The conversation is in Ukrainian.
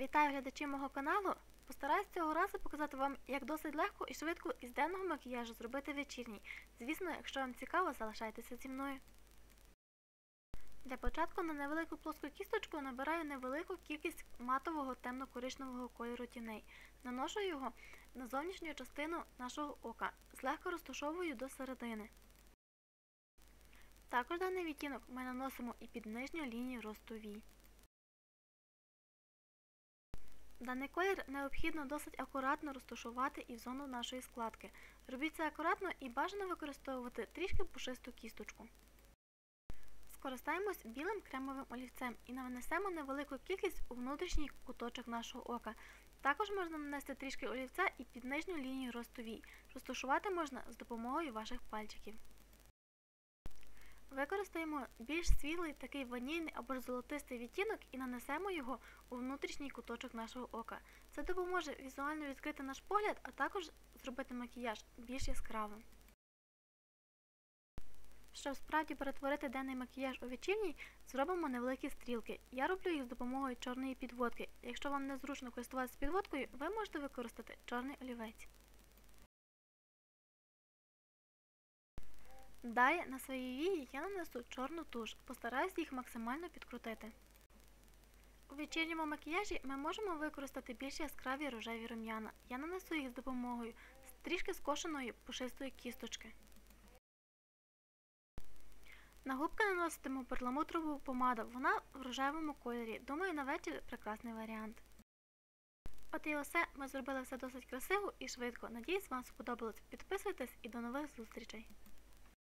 Вітаю глядачів мого каналу. Постараюсь цього разу показати вам, як досить легко і швидко із денного макіяжу зробити вечірній. Звісно, якщо вам цікаво, залишайтеся зі мною. Для початку на невелику плоску кісточку набираю невелику кількість матового темно-коричневого кольору тіней. Наношу його на зовнішню частину нашого ока, злегка розташовую до середини. Також даний відтінок ми наносимо і під нижню лінію росту вій. Даний колір необхідно досить акуратно розташувати і в зону нашої складки. Робіть це акуратно і бажано використовувати трішки пушисту кісточку. Скористаємось білим кремовим олівцем і нанесемо невелику кількість у внутрішній куточок нашого ока. Також можна нанести трішки олівця і під нижню лінію росту вій. Розташувати можна з допомогою ваших пальчиків. Використаємо більш світлий такий ванільний або ж золотистий відтінок і нанесемо його у внутрішній куточок нашого ока. Це допоможе візуально відкрити наш погляд, а також зробити макіяж більш яскравим. Щоб справді перетворити денний макіяж у вечірній, зробимо невеликі стрілки. Я роблю їх з допомогою чорної підводки. Якщо вам незручно користуватися підводкою, ви можете використати чорний олівець. Далі на свої вії я нанесу чорну туш, постараюсь їх максимально підкрутити. У вечірньому макіяжі ми можемо використати більш яскраві рожеві рум'яна. Я нанесу їх з допомогою трішки скошеної пушистої кісточки. На губки наноситиму перламутрову помаду, вона в рожевому кольорі. Думаю, на вечір прекрасний варіант. От і все, ми зробили все досить красиво і швидко. Надіюсь, вам сподобалось. Підписуйтесь і до нових зустрічей!